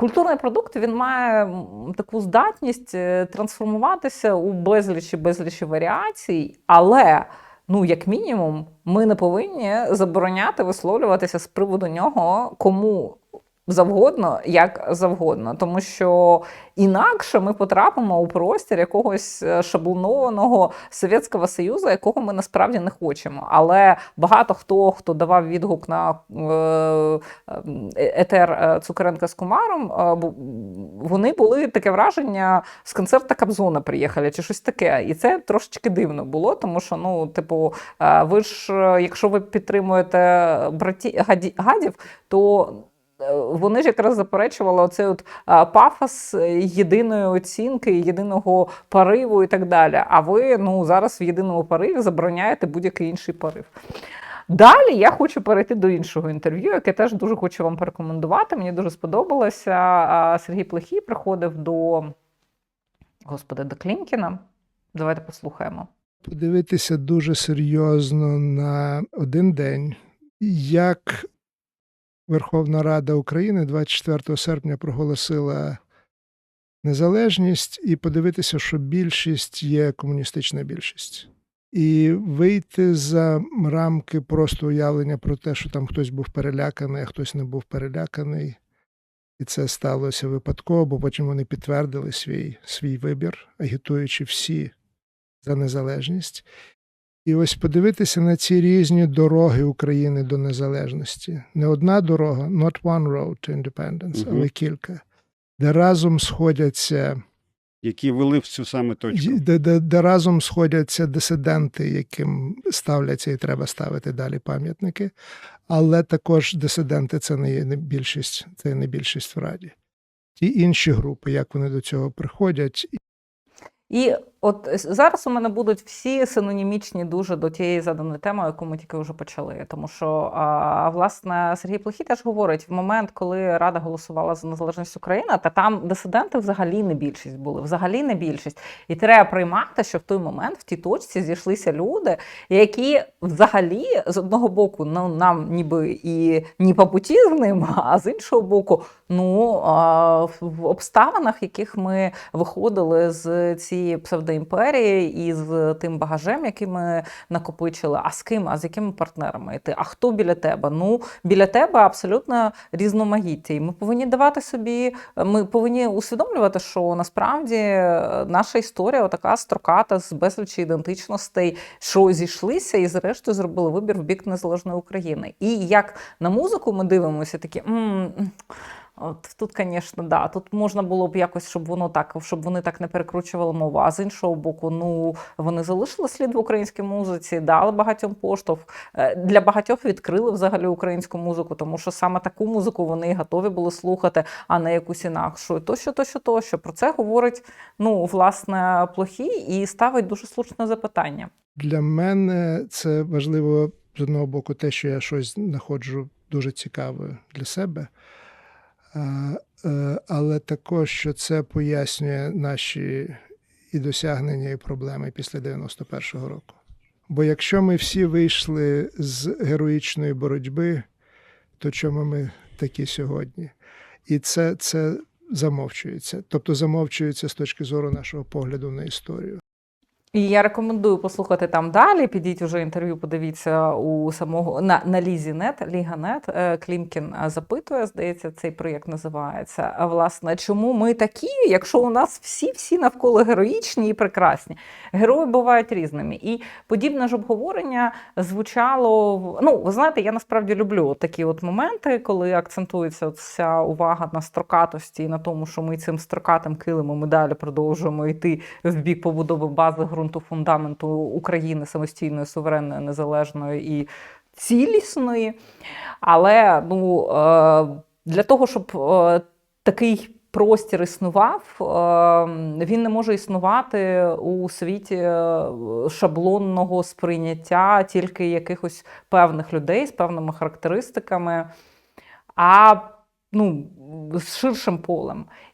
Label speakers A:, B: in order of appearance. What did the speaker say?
A: Культурний продукт він має таку здатність е, трансформуватися у безлічі безлічі варіацій, але ну, як мінімум, ми не повинні забороняти висловлюватися з приводу нього кому завгодно, як завгодно, тому що інакше ми потрапимо у простір якогось е, шаблонованого Совєтського Союзу, якого ми насправді не хочемо. Але багато хто, хто давав відгук на е, е, етер Цукеренка з Кумаром, вони були таке враження з концерта Кобзона приїхали, чи щось таке. І це трошечки дивно було, тому що, ну, типу, ви ж, якщо ви підтримуєте браті, гадів, то вони ж якраз заперечували оцей от пафос е, єдиної оцінки, єдиного пориву і так далі. А ви ну, зараз в єдиному пориві забороняєте будь-який інший порив. Далі я хочу перейти до іншого інтерв'ю, яке теж дуже хочу вам порекомендувати. Мені дуже сподобалося. Сергій Плехій приходив до господи, до Клімкіна. Давайте послухаємо.
B: подивитися дуже серйозно на один день, як Верховна Рада України 24 серпня проголосила незалежність, і подивитися, що більшість є комуністична більшість. І вийти за рамки просто уявлення про те, що там хтось був переляканий, а хтось не був переляканий. І це сталося випадково, бо потім вони підтвердили свій, свій вибір, агітуючи всі за незалежність. І ось подивитися на ці різні дороги України до незалежності. Не одна дорога, not one road to independence,
C: Мгм.
B: але кілька, де разом сходяться,
C: які вели в цю саме точку.
B: де, де, де разом сходяться дисиденти, яким ставляться і треба ставити далі пам'ятники. Але також дисиденти це не є не більшість, це не більшість в Раді. Ті інші групи, як вони до цього приходять,
A: І от зараз у мене будуть всі синонімічні дуже до тієї заданої теми, яку ми тільки вже почали. Тому що а, власне Сергій Плохій теж говорить: в момент, коли Рада голосувала за незалежність України, та там дисиденти взагалі не більшість були, взагалі не більшість. І треба приймати, що в той момент в тій точці зійшлися люди, які взагалі з одного боку ну, нам ніби і ні по путі з ним, а з іншого боку, ну а, в обставинах, в яких ми виходили з цієї псевдоімперії і з тим багажем, який ми накопичили. А з ким, а з якими партнерами йти? А хто біля тебе? Ну, біля тебе абсолютно різноманіття. І ми повинні давати собі, ми повинні усвідомлювати, що насправді е, наша історія така строката з безлічі ідентичностей, що зійшлися і зрештою зробили вибір в бік незалежної України. І як на музику ми дивимося, такі. «М, От тут, звісно, да. Тут можна було б якось, щоб воно так, щоб вони так не перекручували мову. А з іншого боку, ну вони залишили слід в українській музиці, дали багатьом поштовх. Е, Для багатьох відкрили взагалі українську музику, тому що саме таку музику вони готові були слухати, а не якусь інакшу. І тощо, тощо, тощо. Про це говорить ну, власне, плохі і ставить дуже слушне запитання.
B: Для мене це важливо з одного боку, те, що я щось знаходжу дуже цікаве для себе, але також, що це пояснює наші і досягнення, і проблеми після 91-го року. Бо якщо ми всі вийшли з героїчної боротьби, то чому ми такі сьогодні? І це, це замовчується. Тобто замовчується з точки зору нашого погляду на історію.
A: І я рекомендую послухати там далі. Підіть уже інтерв'ю, подивіться у самого на, на Лізі.нет, Ліга.нет. Е, Клімкін е, запитує, здається, цей проєкт називається. А власне, чому ми такі, якщо у нас всі всі навколо героїчні і прекрасні? Герої бувають різними. І подібне ж обговорення звучало ну, ви знаєте, я насправді люблю такі от моменти, коли акцентується вся увага на строкатості і на тому, що ми цим строкатим килимом і далі продовжуємо йти в бік побудови бази ґрунту фундаменту України самостійної, суверенної, незалежної і цілісної. Але ну, е, для того, щоб е, такий простір існував, е, він не може існувати у світі шаблонного сприйняття тільки якихось певних людей з певними характеристиками, а ну, з ширшим полем.